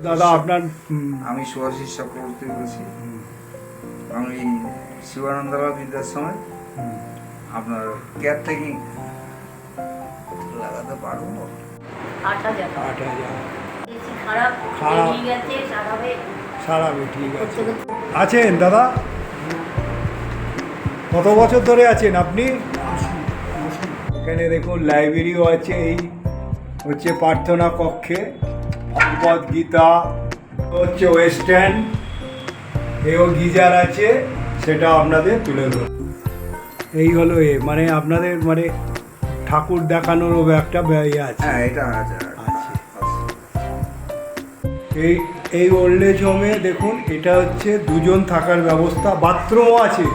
দাদা আপনার আমি সুভাষিস চক্রবর্তী বলছি। আমি শিবানন্দরা বিদ্যার সময় আপনার কেয়ার টেকিং লাগাতে পারব? আট হাজার। আট হাজার। খারাপ সারাবে। ঠিক আছে। আছেন দাদা? কত বছর ধরে আছেন আপনি? এখানে দেখুন লাইব্রেরিও আছে এই হচ্ছে প্রার্থনা কক্ষে। গীতা হচ্ছে ওয়েস্টার্ন এও গিজার আছে সেটা আপনাদের তুলে ধর এই হলো এ মানে আপনাদের মানে ঠাকুর দেখানোরও একটা ব্যয় আছে। হ্যাঁ এটা আছে। আছে। এই এই ওল্ড এজ হোমে দেখুন এটা হচ্ছে দুজন থাকার ব্যবস্থা বাথরুমও আছে।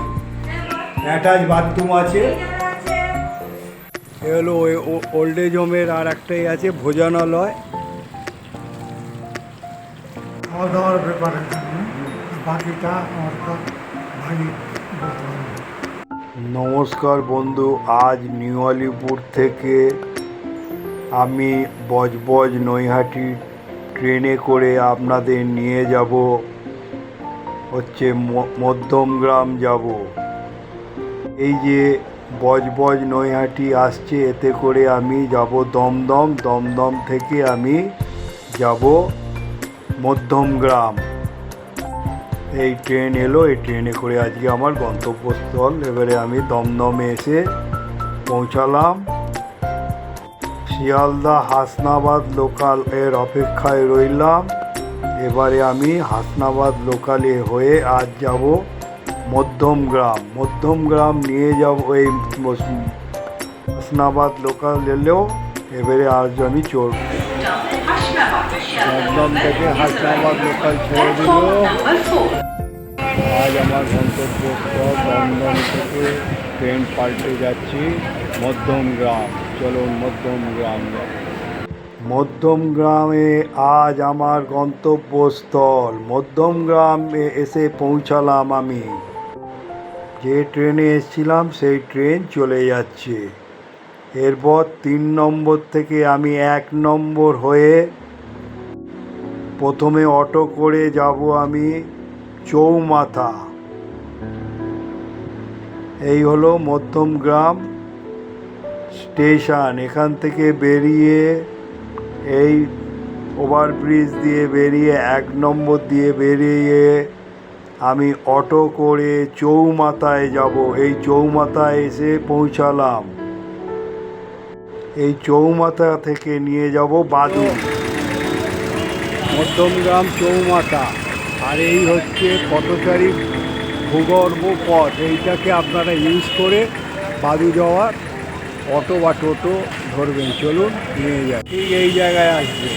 অ্যাটাচ বাথরুম আছে। এ হলো ওল্ড এজ হোমের আর একটাই আছে ভোজনালয়। খাওয়া দাওয়ার ব্যাপারে। বাকিটা আমার নমস্কার বন্ধু, আজ নিউ আলিপুর থেকে আমি বজবজ নৈহাটি ট্রেনে করে আপনাদের নিয়ে যাব। হচ্ছে মধ্যমগ্রাম যাব। এই যে বজবজ নৈহাটি আসছে, এতে করে আমি যাব দমদম। দমদম থেকে আমি যাব মধ্যমগ্রাম এই ট্রেন এলো, এই ট্রেনে করে আজকে আমার গন্তব্যস্থল। এবারে আমি দমদমে এসে পৌঁছালাম। শিয়ালদা হাসনাবাদ লোকাল এর অপেক্ষায় রইলাম। এবারে আমি হাসনাবাদ লোকালে হয়ে আজ যাব মধ্যমগ্রাম মধ্যমগ্রাম নিয়ে যাব এই হাসনাবাদ লোকাল এলেও, এবারে আজ আমি চড়ব দমদম থেকে হাসনাবাদ লোকাল ছেড়ে দিল। আজ আমার গন্তব্যস্থল দমদম থেকে ট্রেন পাল্টে যাচ্ছি মধ্যমগ্রাম চলুন মধ্যমগ্রাম মধ্যমগ্রামে আজ আমার গন্তব্যস্থল। মধ্যমগ্রামে এসে পৌঁছালাম আমি। যে ট্রেনে এসেছিলাম, সেই ট্রেন চলে যাচ্ছে। এরপর তিন নম্বর থেকে আমি এক নম্বর হয়ে প্রথমে অটো করে যাব আমি চৌমাথা। এই হলো মধ্যমগ্রাম স্টেশন। এখান থেকে বেরিয়ে এই ওভারব্রিজ দিয়ে বেরিয়ে এক নম্বর দিয়ে বেরিয়ে আমি অটো করে চৌমাথায় যাব। এই চৌমাথায় এসে পৌঁছালাম। এই চৌমাথা থেকে নিয়ে যাব বাদুর মধ্যমগ্রাম চৌমাথা। আর এই হচ্ছে পথচারী ভূগর্ভ পথ। এইটাকে আপনারা ইউজ করে বাদু যাওয়ার অটো বা টোটো ধরবেন। চলুন নিয়ে যায় ঠিক এই জায়গায় আসবে।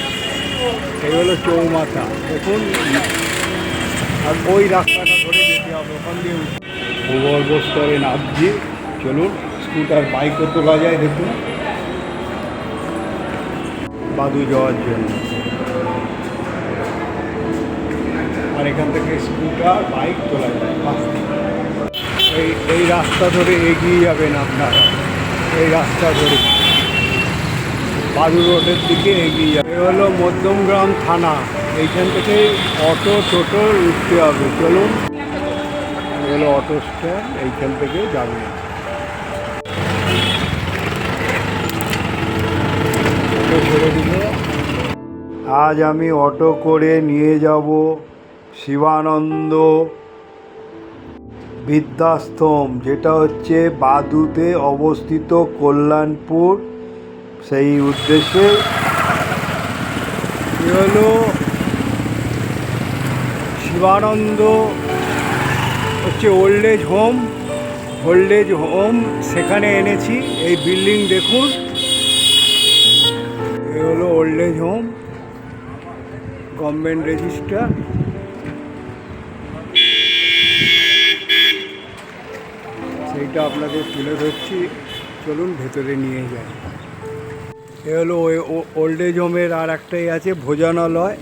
এই হলো চৌমাথা। দেখুন। আর ওই রাস্তাটা ধরে যেতে হবে। ওখান দিয়ে ভূগর্ভ স্তরে নামছি। চলুন, স্কুটার, বাইকও তোলা যায়, দেখুন। বাদু যাওয়ার জন্য আর এখান থেকে স্কুটার, বাইক তোলা যায়। এই এই রাস্তা ধরে এগিয়ে যাবেন আপনারা। এই রাস্তা ধরে। বালু রোডের দিকে এগিয়ে যাবে এ হলো মধ্যমগ্রাম থানা। এইখান থেকে অটো, টোটো উঠতে হবে। চলুন। হলো অটো স্ট্যান্ড। এইখান থেকে যাবে আজ আমি অটো করে নিয়ে যাব। শিবানন্দ। বৃদ্ধাশ্রম, যেটা হচ্ছে বাদুতে অবস্থিত কল্যাণপুর। সেই উদ্দেশ্যে হলো শিবানন্দ হচ্ছে old age home old age home সেখানে এনেছি, এই বিল্ডিং দেখুন। এ হলো old age home government register সেইটা আপনাদের তুলে ধরছি। চলুন ভেতরে নিয়ে যাই। এ হলো ওই ওল্ড এজ হোমের আর একটাই আছে, ভোজনালয়।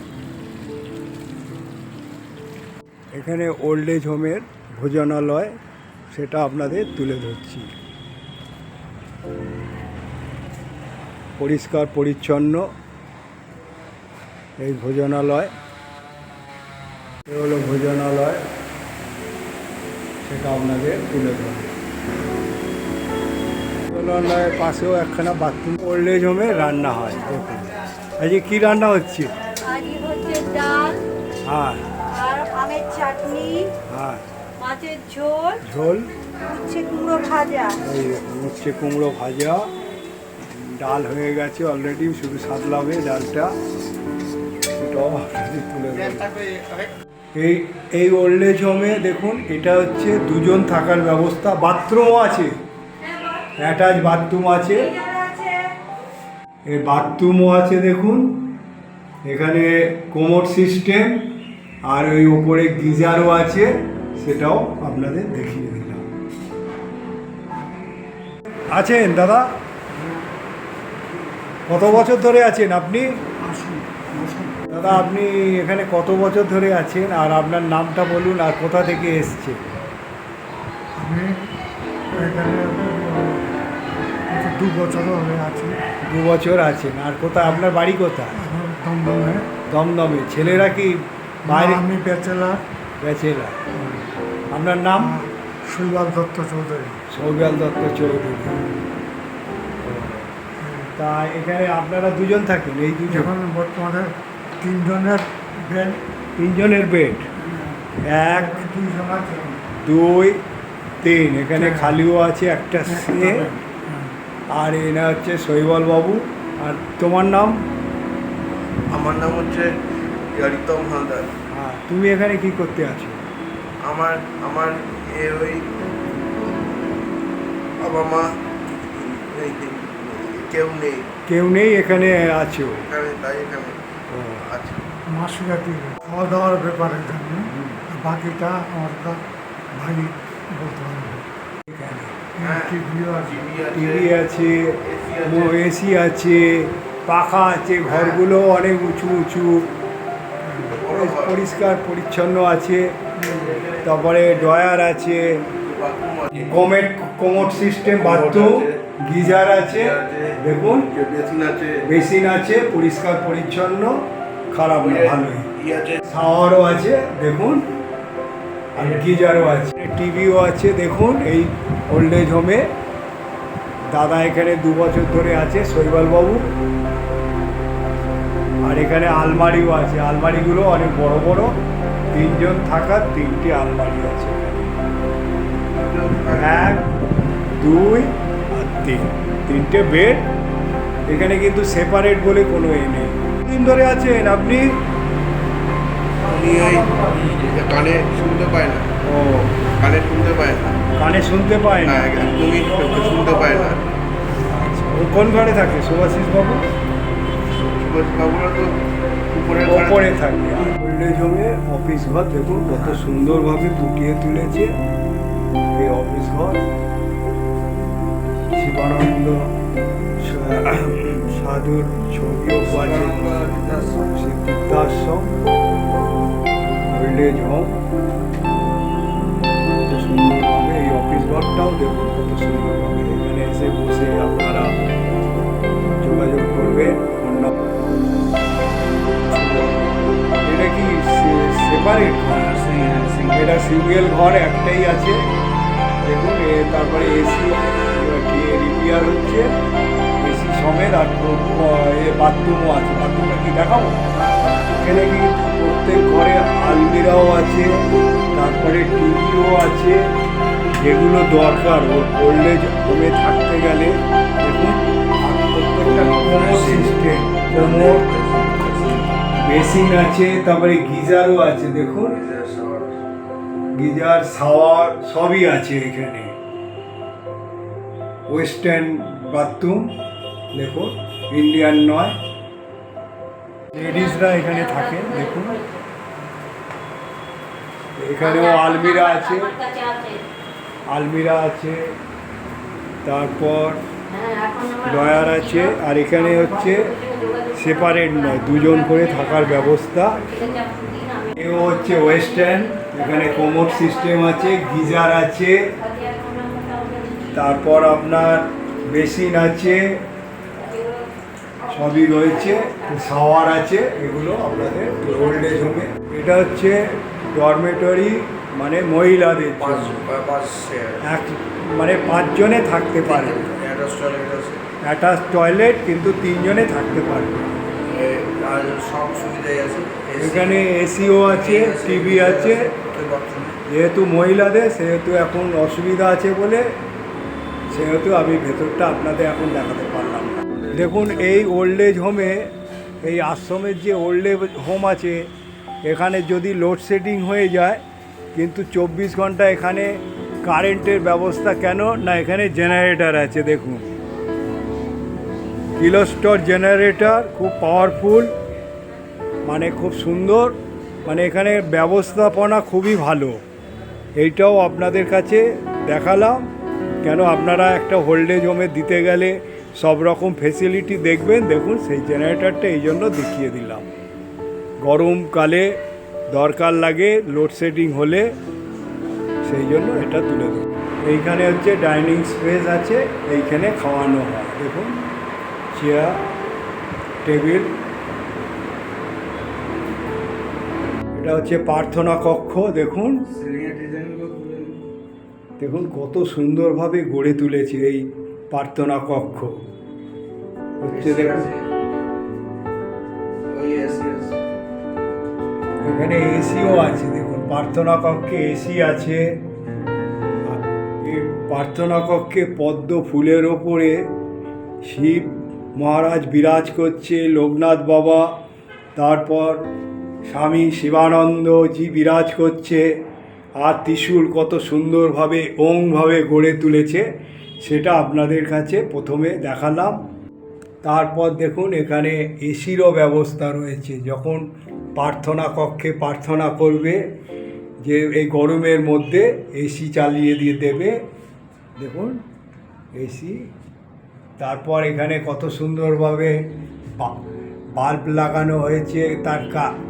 এখানে ওল্ড এজ হোমের ভোজনালয়, সেটা আপনাদের তুলে ধরছি। পরিষ্কার, পরিচ্ছন্ন এই ভোজনালয়। এ হলো ভোজনালয়, সেটা আপনাদের তুলে ধরবে ভোজনালয়ের পাশেও একখানা বাথরুম। ওল্ড এজ হোমে রান্না হয় দেখুন আজকে কী রান্না হচ্ছে? হ্যাঁ। আমের চাটনি হ্যাঁ। মাছের ঝোল ঝোল? উচ্ছে কুমড়ো ভাজা। এই উচ্ছে কুমড়ো ভাজা। ডাল হয়ে গেছে অলরেডি শুধু সাদলাবে ডালটা। সেটাও আপনাদের তুলে এই এই ওল্ড এজ হোমে দেখুন এটা হচ্ছে দুজন থাকার ব্যবস্থা। বাথরুমও আছে। অ্যাটাচ বাথরুম আছে। এই বাথরুমও আছে দেখুন। এখানে কোমোড সিস্টেম আর ওই ওপরে গিজারও আছে, সেটাও আপনাদের দেখিয়ে দিলাম। আছেন দাদা? কত বছর ধরে আছেন আপনি? দাদা, আপনি এখানে কত বছর ধরে আছেন? আর আপনার নামটা বলুন, আর কোথা থেকে এসছে আমি এখানে দু বছর হয়ে আছি। দু বছর আছেন আর কোথায়? আপনার বাড়ি কোথায়? দমদমে। দমদমে। ছেলেরা কি বাইরে? আমি ব্যাচেলার। গেছেলা আপনার নাম? শৈবাল দত্ত চৌধুরী। সৌগাল দত্ত চৌধুরী। তা এখানে আপনারা দুজন থাকেন? এই দুজন? এখন বর্তমানে তিনজনের বেড তিনজনের বেড এক দুইজন দুই তিন। এখানে খালিও আছে একটা সে আর এনা হচ্ছে শৈবল বাবু আর তোমার নাম? আমার নাম হচ্ছে রিতম হালদার। হ্যাঁ তুমি এখানে কি করতে আছো? আমার আমার এ ওই বাবা মা এই কেউ নেই। কেউ নেই এখানে আছো? এখানে তাই এখানে ও, আছে। মাসিকাতি খাওয়া দাওয়ার ব্যাপারের জন্য বাকিটা আমার ভাই বলতে। টিভিও আছে টিভি আছে এসি আছে। পাখা আছে ঘরগুলো অনেক উঁচু উঁচু। পরিষ্কার পরিচ্ছন্ন আছে তারপরে ডয়ার আছে কমেট কোমোড সিস্টেম বাথরুম গিজার আছে দেখুন। বেসিন আছে। পরিষ্কার পরিচ্ছন্ন খারাপ না ভালোই। আছে। শাওয়ারও আছে দেখুন। আর গিজারও আছে। টিভিও আছে, দেখুন, এই ওল্ড এজ হোমে দাদা এখানে দু বছর ধরে আছে শৈবাল বাবু আর এখানে আলমারিও আছে। আলমারিগুলো অনেক বড় বড়। তিনজন থাকার তিনটে আলমারি আছে। এক, দুই আর তিন। তিনটে বেড। এখানে কিন্তু সেপারেট বলে কোনো এ নেই। দিন ধরে আছেন আপনি কানে শুনতে পায় না ও কানে শুনতে পায় না কানে শুনতে পায় না। হ্যাঁ একদমই শুনতে পায় না। ও কোন ঘরে থাকে? সুভাষিস বাবু? বাবুরা তো ওপরে থাকে। হোমে অফিস ঘর দেখুন কত সুন্দরভাবে ফুটিয়ে তুলেছে। এই অফিস ঘর। শিবানন্দ সাধুর ছবিও আছে। সিদ্ধাশ্রম হোম ঘরটাও দেখুন কত সুন্দরভাবে এখানে এসে বসে আপনারা যোগাযোগ নম্বর এটা কি সেপারেট এটা সিঙ্গেল ঘর একটাই আছে। দেখুন তারপরে এসি রিপেয়ার হচ্ছে। এসি সমেত আর বাথরুমও আছে। বাথরুমটা কি দেখাবো? এখানে কিন্তু প্রত্যেক ঘরে আলমিরাও আছে তারপরে টিভিও আছে। যেগুলো দরকার। ওল্ড এজ হোমে থাকতে গেলে বেসিন আছে, তারপরে গিজারও আছে, দেখুন। গিজার শাওয়ার সবই আছে এখানে। ওয়েস্টার্ন বাথরুম, দেখুন, ইন্ডিয়ান নয়। লেডিসরা এখানে থাকে, দেখুন। এখানেও আলমিরা আছে। আলমিরা আছে তারপর হ্যাঁ ডয়ার আছে আর এখানে হচ্ছে সেপারেট নয় দুজন করে থাকার ব্যবস্থা। এও হচ্ছে ওয়েস্টার্ন এখানে কোমোড সিস্টেম আছে গিজার আছে তারপর আপনার বেসিন আছে সবই রয়েছে শাওয়ার আছে এগুলো আপনাদের ওল্ড এজ হোমে এটা হচ্ছে ডরমেটরি মানে মহিলাদের এক মানে পাঁচজনে থাকতে পারে। অ্যাটাচ টয়লেট কিন্তু তিনজনে থাকতে পারে। আর সব সুবিধাই আছে। এখানে এসিও আছে টিভি আছে যেহেতু মহিলাদের সেহেতু এখন অসুবিধা আছে বলে সেহেতু আমি ভেতরটা আপনাদের এখন দেখাতে পারলাম না। দেখুন এই ওল্ড এজ হোমে এই আশ্রমের যে ওল্ড এজ হোম আছে এখানে যদি লোডশেডিং হয়ে যায় কিন্তু চব্বিশ ঘণ্টা এখানে কারেন্টের ব্যবস্থা কেন? না, এখানে জেনারেটার আছে, দেখুন। কিলোস্টর জেনারেটার খুব পাওয়ারফুল মানে খুব সুন্দর মানে এখানে ব্যবস্থাপনা খুবই ভালো। এইটাও আপনাদের কাছে দেখালাম। কেন আপনারা একটা হোল্ডেজ হোমে দিতে গেলে সব রকম ফেসিলিটি দেখবেন, দেখুন সেই জেনারেটারটা এই জন্য দেখিয়ে দিলাম। গরমকালে দরকার লাগে লোডশেডিং হলে সেই জন্য এটা তুলে দেবো। এইখানে হচ্ছে ডাইনিং স্পেস আছে এইখানে খাওয়ানো হয়। দেখুন চেয়ার টেবিল এটা হচ্ছে প্রার্থনা কক্ষ দেখুন। দেখুন কত সুন্দরভাবে গড়ে তুলেছে এই প্রার্থনা কক্ষ। হচ্ছে দেখুন। এখানে এসিও আছে, দেখুন, প্রার্থনা কক্ষে এসি আছে। এই প্রার্থনা কক্ষে পদ্ম ফুলের ওপরে শিব মহারাজ বিরাজ করছে, লোকনাথ বাবা, তারপর স্বামী শিবানন্দজি বিরাজ করছে। আর ত্রিশূল কত সুন্দরভাবে ওংভাবে গড়ে তুলেছে, সেটা আপনাদের কাছে প্রথমে দেখালাম। তারপর দেখুন, এখানে এসিরও ব্যবস্থা রয়েছে। যখন প্রার্থনা কক্ষে প্রার্থনা করবে যে এই গরমের মধ্যে এসি চালিয়ে দিয়ে দেবে। দেখুন এসি তারপর এখানে কত সুন্দরভাবে বাল্ব লাগানো হয়েছে তার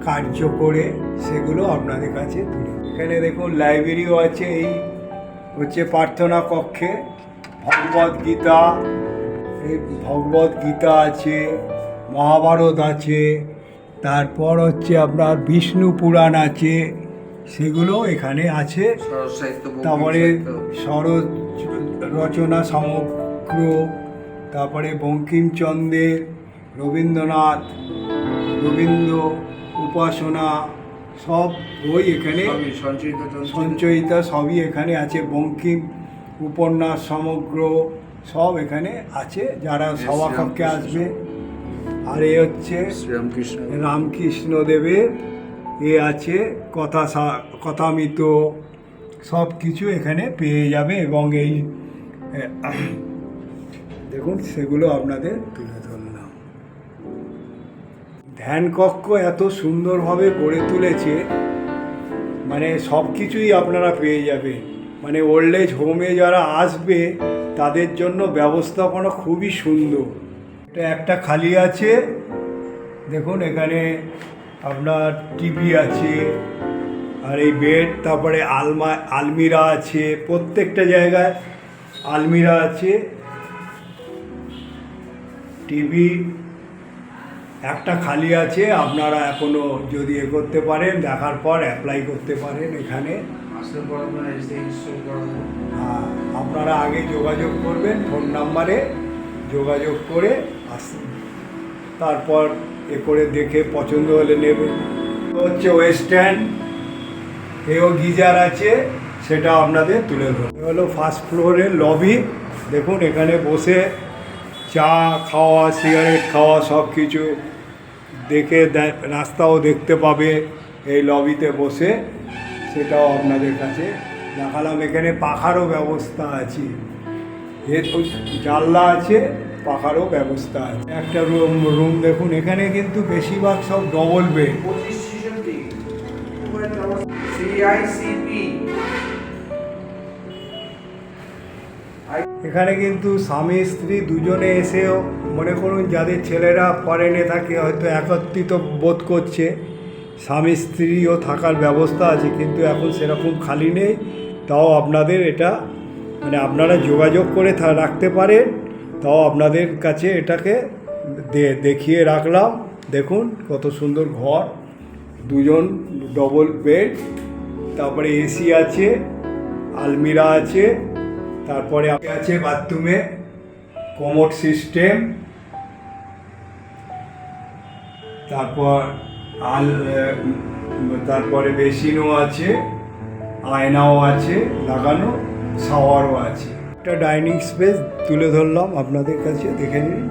কার্য করে, সেগুলো আপনাদের কাছে তুলে এখানে দেখুন লাইব্রেরিও আছে এই হচ্ছে প্রার্থনা কক্ষে। ভগবদ গীতা এই গীতা আছে, মহাভারত আছে তারপর হচ্ছে আপনার বিষ্ণু পুরাণ আছে সেগুলো এখানে আছে। তারপরে শরৎ রচনা সমগ্র তারপরে বঙ্কিমচন্দ্রের রবীন্দ্রনাথ রবীন্দ্র উপাসনা সব বই এখানে সঞ্চয়িত সঞ্চয়িতা সবই এখানে আছে। বঙ্কিম উপন্যাস সমগ্র সব এখানে আছে। যারা সভাকক্ষে আসবে আর এ হচ্ছে শ্রীরামকৃষ্ণ। রামকৃষ্ণ দেবের এ আছে কথা কথামিত সব কিছু এখানে পেয়ে যাবে এবং এই দেখুন সেগুলো আপনাদের তুলে ধরলাম। ধ্যান কক্ষ এত সুন্দরভাবে গড়ে তুলেছে মানে সব কিছুই আপনারা পেয়ে যাবেন। মানে ওল্ড এজ হোমে যারা আসবে তাদের জন্য ব্যবস্থাপনা খুবই সুন্দর। এটা একটা খালি আছে। দেখুন এখানে আপনার টিভি আছে আর এই বেড তারপরে আলমা আলমিরা আছে প্রত্যেকটা জায়গায় আলমিরা আছে। টিভি একটা খালি আছে আপনারা এখনও যদি এ করতে পারেন দেখার পর অ্যাপ্লাই করতে পারেন এখানে। আপনারা আগে যোগাযোগ করবেন ফোন নাম্বারে যোগাযোগ করে আসুন। তারপর এ করে দেখে পছন্দ হলে নেবে। হচ্ছে ওয়েস্টার্ন এও গিজার আছে, সেটা আপনাদের তুলে ধরুন এ হলো ফার্স্ট ফ্লোরের লবি দেখুন, এখানে বসে চা খাওয়া সিগারেট খাওয়া, সব কিছু দেখে রাস্তাও দেখতে পাবে এই লবিতে বসে। সেটাও আপনাদের কাছে দেখালাম। এখানে পাখারও ব্যবস্থা আছে। এ তো জানলা আছে। পাখারও ব্যবস্থা আছে। একটা রুম রুম দেখুন এখানে কিন্তু বেশিরভাগ সব ডবল বেড এখানে কিন্তু স্বামী স্ত্রী দুজনে এসেও মনে করুন যাদের ছেলেরা ফরেনে থাকে হয়তো একত্রিত বোধ করছে। স্বামী স্ত্রীও থাকার ব্যবস্থা আছে কিন্তু এখন সেরকম খালি নেই। তাও আপনাদের এটা মানে আপনারা যোগাযোগ করে রাখতে পারেন। তাও আপনাদের কাছে এটাকে দেখিয়ে রাখলাম। দেখুন কত সুন্দর ঘর। দুজন ডবল বেড তারপরে এসি আছে, আলমিরা আছে, তারপরে আছে বাথরুমে কোমোড সিস্টেম তারপর আল তারপরে বেসিনও আছে, আয়নাও আছে লাগানো শাওয়ারও আছে। একটা ডাইনিং স্পেস তুলে ধরলাম আপনাদের কাছে দেখে নিন।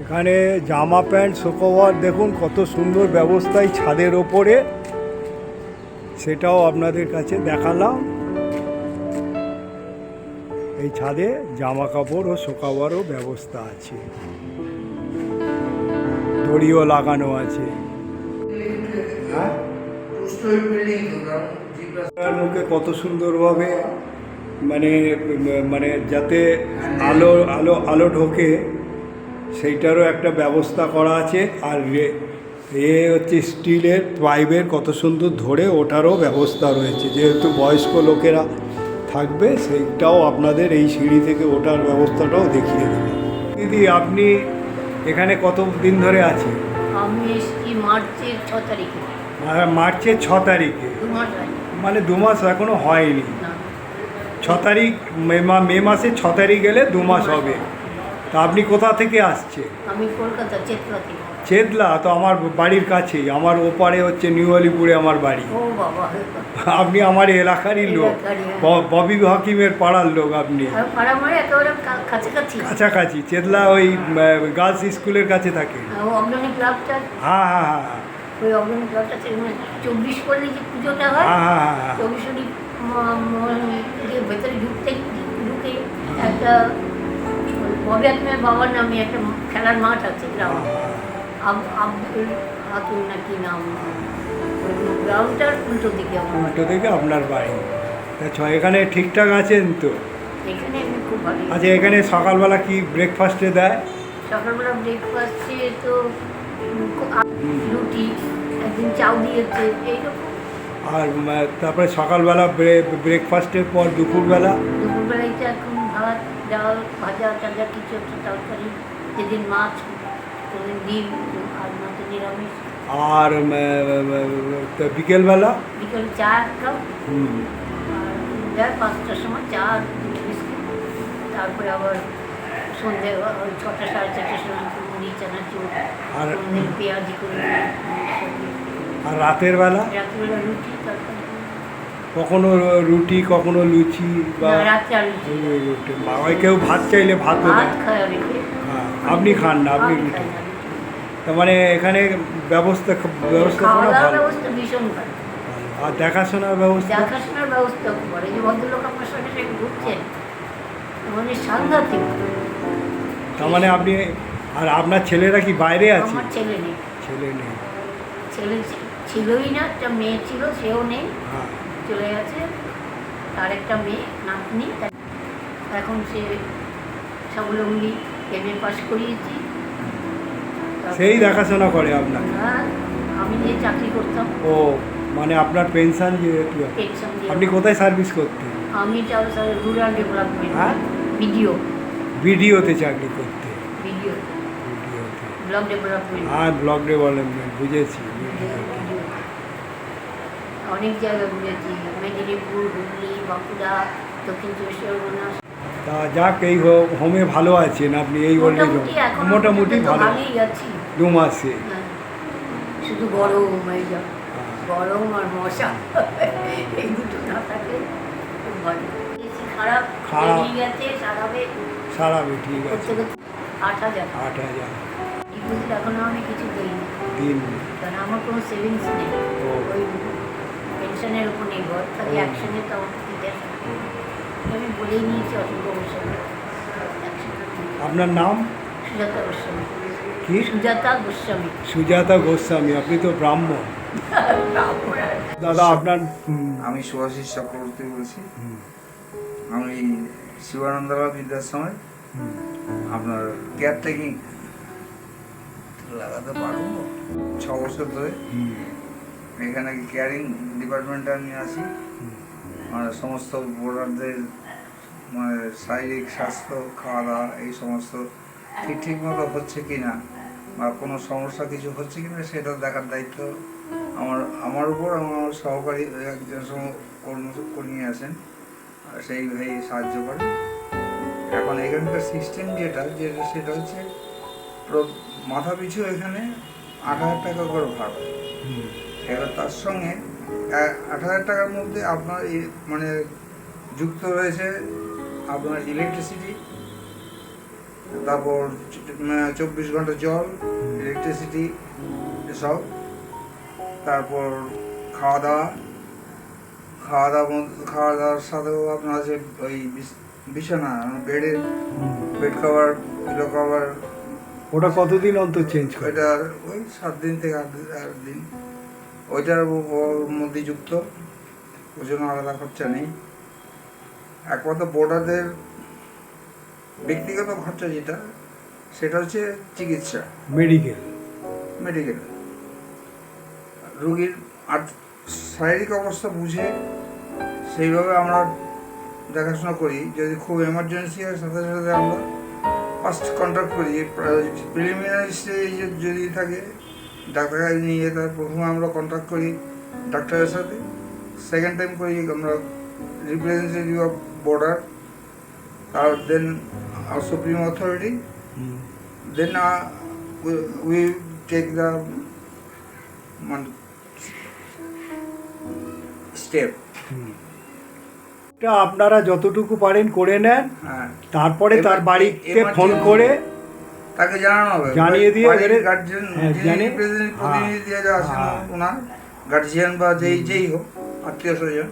এখানে জামা প্যান্ট শোকোভার দেখুন কত সুন্দর ব্যবস্থায় ছাদের ওপরে। সেটাও আপনাদের কাছে দেখালাম। এই ছাদে জামা কাপড় ও শোকাবারও ব্যবস্থা আছে। দড়িও লাগানো আছে। হ্যাঁ? মুখে কত সুন্দরভাবে মানে মানে যাতে আলো আলো আলো ঢোকে সেইটারও একটা ব্যবস্থা করা আছে। আর এ হচ্ছে স্টিলের পাইপের কত সুন্দর ধরে ওটারও ব্যবস্থা রয়েছে। যেহেতু বয়স্ক লোকেরা থাকবে সেইটাও আপনাদের এই সিঁড়ি থেকে ওঠার ব্যবস্থাটাও দেখিয়ে দেবে। দিদি আপনি এখানে কত দিন ধরে আছেন? আমি এসেছি মার্চের ছ তারিখে। মার্চের ছ তারিখে। মানে দু মাস এখনও হয়নি। ছ তারিখ মে মা- মে মাসে ছ তারিখ গেলে দু মাস হবে। তা আপনি কোথা থেকে আসছে আমি কলকাতা চেতলা থেকে। চেতলা? তো আমার বাড়ির কাছেই। আমার ওপারে হচ্ছে নিউ আলিপুরে আমার বাড়ি। আপনি আমার এলাকারই লোক। হ্যাঁ। ববি হাকিমের পাড়ার লোক আপনি। কা- কাছাকাছি। চেতলা ওই গার্লস স্কুলের কাছে থাকে। হ্যাঁ হ্যাঁ হ্যাঁ হ্যাঁ চব্বিশ যে পুজোটা হয় হ্যাঁ হ্যাঁ হ্যাঁ ভেতরে ঢুকতে ঢুকে একটা ববি হাকিমের বাবার নামে একটা খেলার মাঠ আছে আব- আব্দুল হাকিম না কি নাম গ্রাউন্ডটার উল্টো দিকে উল্টো থেকে আপনার বাড়ি। আচ্ছা এখানে ঠিকঠাক আছেন তো? এখানে খুব ভালো আচ্ছা এখানে সকালবেলা কি ব্রেকফাস্টে দেয়? সকালবেলা ব্রেকফাস্টে তো রুটি একদিন চাউ দিয়েছে এইরকম আর তারপরে সকালবেলা ব্রেকফাস্টের পর দুপুরবেলা। দুপুরবেলায় তো এখন ভাত ডাল ভাজা টাজা কিছু একটা তরকারি যেদিন মাছ কোনদিন ডিম আর নয়তো নিরামিষ। আর বিকেলবেলা? বিকেল চা খাও হুম, পাঁচটার সময় চা বিস্কুট। তারপরে আবার সন্ধে ছটা সাড়ে চারটার সময় মুড়ি চানাচুর আর- পেঁয়াজি করে। আর রাতের বেলা? কখনো রুটি কখনো লুচি বা বাবাই কেউ ভাত চাইলে ভাত হ্যাঁ, আপনি খান না আপনি রুটি। তার মানে এখানে ব্যবস্থা ব্যবস্থা খাওয়া ভালো। ভালো। আর দেখাশোনার ব্যবস্থা? দেখাশোনার ব্যবস্থা এই যে ভদ্রলোক আপনার সঙ্গে ঘুরছেন মানে সাংঘাতিক। তার মানে আপনি আর আপনার ছেলেরা কি বাইরে আছে? আমার ছেলে নেই। ছেলে নেই। ছেলে ছিলই না একটা মেয়ে ছিল সেও নেই। হ্যাঁ। চলে গেছে। তার একটা মেয়ে নাতনি। এখন সে স্বাবলম্বী এম এ পাস করিয়েছি। সেই দেখাশোনা করে আপনার? হ্যাঁ, আমি যে চাকরি করতাম। ও মানে আপনার পেনশন যেহেতু। পেনশন আপনি কোথায় সার্ভিস করতেন? আমি রুরাল ডেভেলপমেন্ট হ্যাঁ? ভিডিও বিডিওতে চাকরি করতে। ভিডিও বিডিওতে ব্লক ডেভেলপমেন্ট হ্যাঁ ব্লক ডেভেলপমেন্ট বুঝেছি। অনেক জায়গায় ঘুরেছি মেদিনীপুর হুগলি বাঁকুড়া দক্ষিণ চব্বিশ পরগনা। তা যাক এই হো- হোমে ভালো আছেন আপনি এই ওল্ড এজ মোটামুটি ভালো। দু মাসে। হ্যাঁ। শুধু গরম হয়ে যা হ্যাঁ। গরম আর মশা। এই দুটো না বেশি খারাপ খারাপ। সারাবে। সারাবে ঠিক আছে। আট হাজার। আট হাজার। এখনও আমি কিছু দিইনি। দিন কারণ আমার কোনো সেভিংস নেই। ওই পেনশনের উপর নির্ভর। খালি ও। একসঙ্গে তো। আমি বলেই নিয়েছি অসংখ্য গোস্বামী আপনার নাম? সুজাতা গোস্বামী। কি? সুজাতা গোস্বামী। সুজাতা গোস্বামী আপনি তো ব্রাহ্মণ। দাদা আপনার আমি সুভাষিস চক্রবর্তী বলছি। আমি শিবানন্দরা বিদ্যাশ্রমের হুম। আপনার কেয়ার টেকিং লাগাতে পারব। ছ বছর ধরে। হুম, এখানে কেয়ারিং ডিপার্টমেন্টে আমি আছি মানে সমস্ত বোর্ডারদের মানে শারীরিক স্বাস্থ্য খাওয়া দাওয়া এই সমস্ত ঠিক ঠিক মতো হচ্ছে কি না বা কোনো সমস্যা কিছু হচ্ছে কি না সেটা দেখার দায়িত্ব আমার আমার উপর আমার সহকারী একজন কর্ম- আছেন। আর সেই ভাই সাহায্য করে। এখন এখানকার সিস্টেম যেটা যেটা সেটা হচ্ছে মাথা পিছু এখানে আট হাজার টাকা করে ভাড়া। এবার তার সঙ্গে আট হাজার টাকার মধ্যে আপনার মানে যুক্ত রয়েছে আপনার ইলেকট্রিসিটি তারপর চব্বিশ ঘণ্টা জল ইলেকট্রিসিটি এসব তারপর খাওয়া দাওয়া খাওয়া দাওয়া খাওয়া দাওয়ার সাথেও আপনার আছে ওই বিছ- বিছানা বেডের বেড কভার পিলো কভার ওটা কতদিন অন্তর চেঞ্জ করে? ওইটা ওই সাত দিন থেকে আট দিন- আট দিন। ওইটার মধ্যে যুক্ত। ওই জন্য আলাদা খরচা নেই। একমাত্র বোর্ডারদের ব্যক্তিগত খরচা যেটা সেটা হচ্ছে চিকিৎসা। মেডিকেল। মেডিকেল। রুগীর আর শারীরিক অবস্থা বুঝে সেইভাবে আমরা দেখাশোনা করি। যদি খুব এমার্জেন্সি হয় সাথে সাথে আমরা ফার্স্ট কন্ট্যাক্ট করি। প্রিলিমিনারি স্টেজে যদি থাকে ডাক্তার কাছে নিয়ে যেতে হয়। প্রথমে আমরা কন্ট্যাক্ট করি ডাক্তারের সাথে। সেকেন্ড টাইম করি আমরা representative of border R then supreme authority then we the one step. এটা আপনারা যতটুকু পারেন করে নেন। হ্যাঁ। তারপরে তার বাড়িতে ফোন করে তাকে জানানো হবে। জানিয়ে দিয়ে গার্জিয়ান হ্যাঁ, জানিয়ে- প্রতিনিধি হ্যাঁ, যে আছেন হ্যাঁ। ওনার গার্জিয়ান বা যেই যেই হোক আত্মীয় স্বজন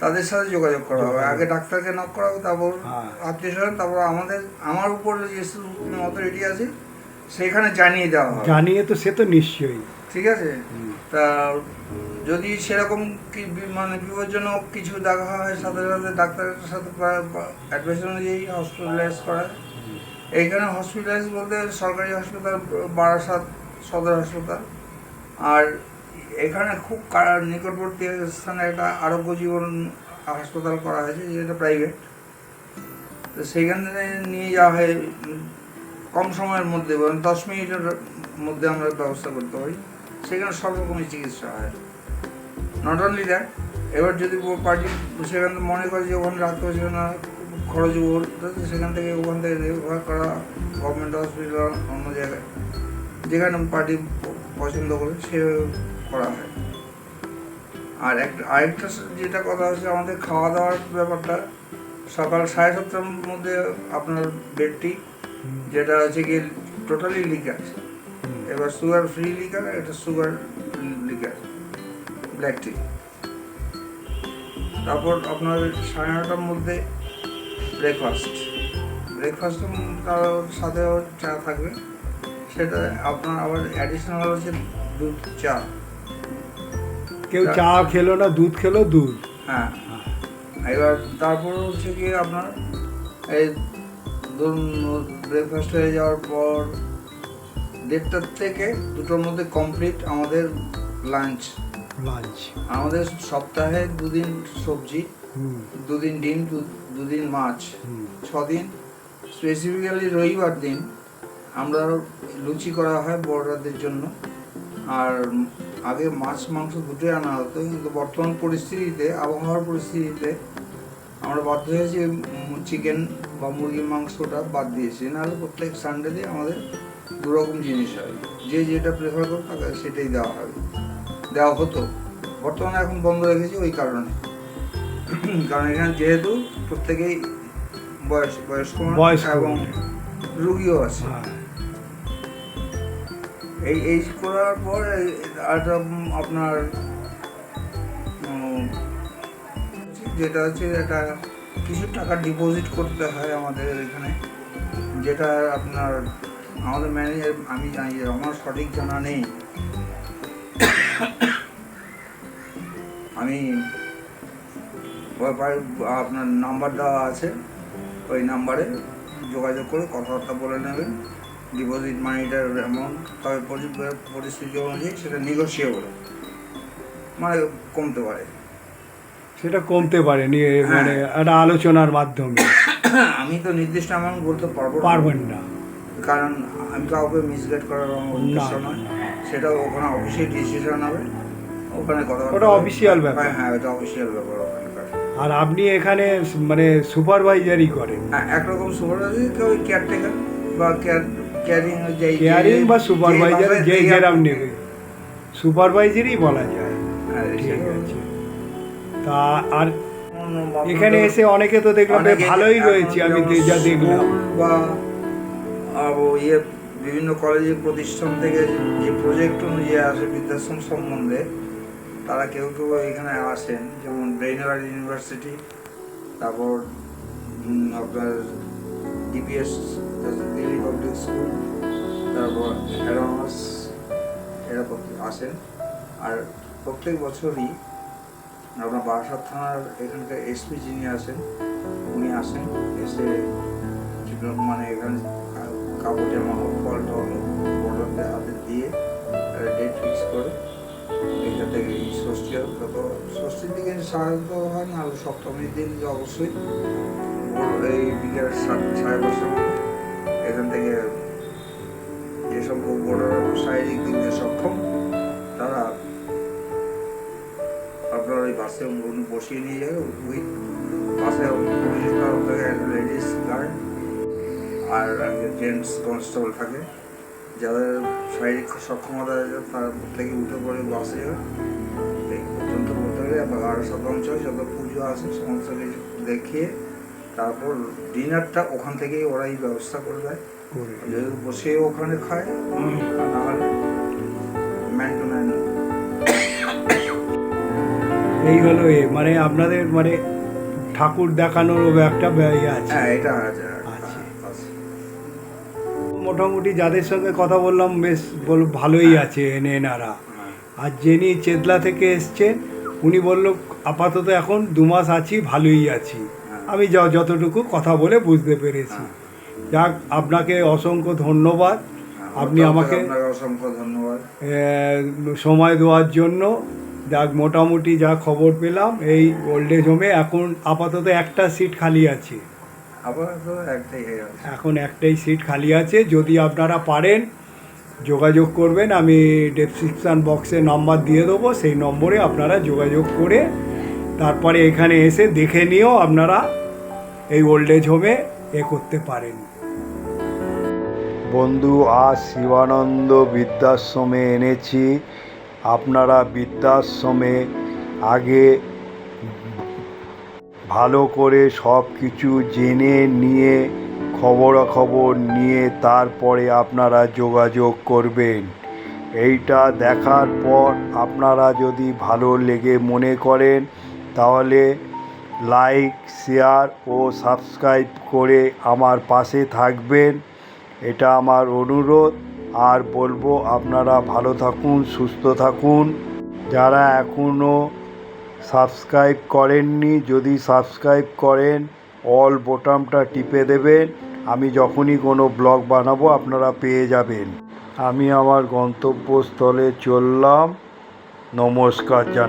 তাদের সাথে যোগাযোগ করা হবে। আগে ডাক্তারকে নক করা হবে তারপর হ্যাঁ। আত্মীয় স্বজন তারপর আমাদের আমার উপর যে অথরিটি আছে সেখানে জানিয়ে দেওয়া হবে। জানিয়ে তো সে তো নিশ্চয়ই। ঠিক আছে? তা যদি সেরকম কি মানে বিপজ্জনক কিছু দেখা হয় সাথে সাথে ডাক্তারের সাথে অ্যাডভাইস অনুযায়ী হসপিটালাইজ করা হয়। এইখানে হসপিটালাইজ বলতে সরকারি হাসপাতাল বারাসাত সদর হাসপাতাল আর এখানে খুব নিকটবর্তী স্থানে একটা আরোগ্য জীবন হাসপাতাল করা হয়েছে, যেটা প্রাইভেট তো সেইখানে নিয়ে যাওয়া হয়, কম সময়ের মধ্যে, বরং দশ মিনিটের মধ্যে আমরা ব্যবস্থা করতে পারি। সেখানে সব রকমের চিকিৎসা হয়। নট অনলি দ্যাট এবার যদি পার্টি, সেখান মনে করে যে ওখানে রাখতে হবে সেখানে খরচ বহুল সেখান থেকে ওখান থেকে রেফার করা গভর্নমেন্ট হসপিটাল অন্য জায়গায়। যেখানে পার্টি পছন্দ করে, সেভাবে করা হয়। আর একটা, আরেকটা যেটা কথা হচ্ছে, আমাদের খাওয়া দাওয়ার ব্যাপারটা। সকাল সাড়ে সাতটার মধ্যে আপনার বেডটি যেটা হচ্ছে কি টোটালি লিকার এবার সুগার ফ্রি লিকার এটা সুগার লিকার ব্ল্যাক টি তারপর আপনার সাড়ে নটার মধ্যে ব্রেকফাস্ট ব্রেকফাস্ট তার সাথে আবার চা থাকবে। সেটা আপনার আবার অ্যাডিশনাল হচ্ছে দুধ চা। কেউ চা খেলো না দুধ খেলো দুধ। হ্যাঁ। এবার তারপর হচ্ছে কি আপনার এই ধরুন ব্রেকফাস্ট হয়ে যাওয়ার পর দেড়টার থেকে দুটোর মধ্যে কমপ্লিট আমাদের লাঞ্চ লাঞ্চ আমাদের সপ্তাহে দুদিন সবজি দুদিন ডিম দু- দুদিন মাছ, ছদিন। স্পেসিফিক্যালি রবিবার দিন আমরা লুচি করা হয় বড়রাদের জন্য। আর আগে মাছ, মাংস দুটোই আনা হতো, কিন্তু বর্তমান পরিস্থিতিতে, আবহাওয়ার পরিস্থিতিতে আমরা বাধ্য হয়েছি চিকেন বা মুরগির মাংসটা বাদ দিয়েছি। নাহলে প্রত্যেক সানডেতে আমাদের দুরকম জিনিস হয়। যে যেটা প্রেফার করে তাকে সেটাই দেওয়া হবে। দেওয়া হতো। বর্তমানে এখন বন্ধ রেখেছি ওই কারণে। কারণ এখানে যেহেতু প্রত্যেকেই বয়স বয়স্ক বয়স্ক। এবং রুগীও আছে। হ্যাঁ। এই এই করার পর আর আপনার যেটা হচ্ছে এটা কিছু টাকা ডিপোজিট করতে হয় আমাদের এখানে যেটা আপনার আমাদের ম্যানেজার আমি জানি আমার সঠিক জানা নেই। আমি আপনার নাম্বার দেওয়া আছে ওই নাম্বারে যোগাযোগ করে কথাবার্তা বলে নেবেন। ডিপোজিট মানিটার অ্যামাউন্ট তবে পরি- পরিস্থিতি অনুযায়ী সেটা নিগোসিয়েবল মানে কমতে পারে। সেটা কমতে পারে নিয়ে হ্যাঁ। মানে একটা আলোচনার মাধ্যমে। আমি তো নির্দিষ্ট অ্যামাউন্ট বলতে পারব। পারবেন না। কারণ আমি কাউকে মিসগাইড করার উদ্দেশ্য নয়। সেটা ওখানে অফিসিয়াল ডিসিশন হবে। ওখানে কথা ওটা official ব্যাপার। হ্যাঁ হ্যাঁ ওটা অফিসিয়াল ব্যাপার ওখানকার আর আপনি এখানে মানে সুপারভাইজারই করেন। একরকম সুপারভাইজার কেউ কেয়ারটেকার বা কেয়ার কেয়ারিং যে কেয়ারিং বা সুপারভাইজার যে যেরাম নেবে। সুপারভাইজারই বলা যায়। ঠিক আছে। তা আর এখানে এসে অনেকে তো দেখলাম ভালোই রয়েছে আমি যা দেখলাম। বা ইয়ে বিভিন্ন কলেজের প্রতিষ্ঠান থেকে যে প্রজেক্ট অনুযায়ী আসে বৃদ্ধাশ্রম সম্বন্ধে তারা কেউ কেউ এখানে আসেন, যেমন ব্রেইনওয়ার ইউনিভার্সিটি তারপর আপনার ডিপিএস দিল্লি পাবলিক স্কুল তারপর অ্যারোনাস এরা আসেন। আর প্রত্যেক বছরই আপনার বারাসাত থানার এখানকার এসপি যিনি আছেন উনি আসেন, এসে মানে এখানে কাপড় জামা ফল টল হাতে দিয়ে ডেট ফিক্স করে। এইটা থেকে ষষ্ঠী তত ষষ্ঠীর দিকে সাধারণত হয় না, আর সপ্তমীর দিন অবশ্যই। এই বিকেল সাত- সাড়ে পাঁচটার এখান থেকে যেসব বর্ডার শারীরিক দিক দিয়ে সক্ষম, তারা আপনার ওই বাসে উনি বসিয়ে নিয়ে যাবে, উইথ বাসে তরফ লেডিস গার্ড আর জেন্টস কনস্টেবল থাকে। যাদের শারীরিক সক্ষমতা আছে তারা প্রত্যেকে উঠে পড়ে বাসে। এই পর্যন্ত বলতে গেলে বারো শতাংশ যত পুজো আছে সমস্ত কিছু দেখিয়ে তারপর ডিনারটা ওখান থেকেই ওরাই ব্যবস্থা করে দেয় যদি বসে ওখানে খায় আর না হলে ম্যান টু ম্যান এই হলো এ মানে আপনাদের মানে ঠাকুর দেখানোরও একটা ইয়ে আছে হ্যাঁ এটা। আছে। মোটামুটি যাদের সঙ্গে কথা বললাম বেশ বল ভালোই আছে এনে এনারা হ্যাঁ। আর যিনি চেতলা থেকে এসছেন উনি বলল আপাতত এখন দু মাস আছি ভালোই আছি। হ্যাঁ। আমি য- যতটুকু কথা বলে বুঝতে পেরেছি। যাক আপনাকে অসংখ্য ধন্যবাদ। আপনি আমাকে অসংখ্য ধন্যবাদ। সময় দেওয়ার জন্য। যাক মোটামুটি যা খবর পেলাম এই ওল্ড এজ হোমে এখন আপাতত একটা সিট খালি আছে। আপাতত একটাই হয়ে গেছে এখন একটাই সিট খালি আছে। যদি আপনারা পারেন যোগাযোগ করবেন আমি ডেসক্রিপশান বক্সে নাম্বার দিয়ে দেবো। সেই নম্বরে আপনারা যোগাযোগ করে তারপরে এখানে এসে দেখে নিয়েও আপনারা এই ওল্ড এজ হোমে এ করতে পারেন। বন্ধু আজ শিবানন্দ বৃদ্ধাশ্রমে এনেছি। আপনারা বৃদ্ধাশ্রমে আগে ভালো করে সব কিছু জেনে নিয়ে, খবরাখবর নিয়ে তারপরে আপনারা যোগাযোগ করবেন। এইটা দেখার পর আপনারা যদি ভালো লেগে মনে করেন, তাহলে লাইক, শেয়ার ও সাবস্ক্রাইব করে আমার পাশে থাকবেন। এটা আমার অনুরোধ। আর বলব আপনারা ভালো থাকুন, সুস্থ থাকুন। যারা এখনও সাবস্ক্রাইব করেননি, যদি সাবস্ক্রাইব করেন অল বোটামটা টিপে দেবেন। আমি যখনই কোনো ব্লগ বানাবো, আপনারা পেয়ে যাবেন। আমি আমার গন্তব্যস্থলে চললাম। নমস্কার জান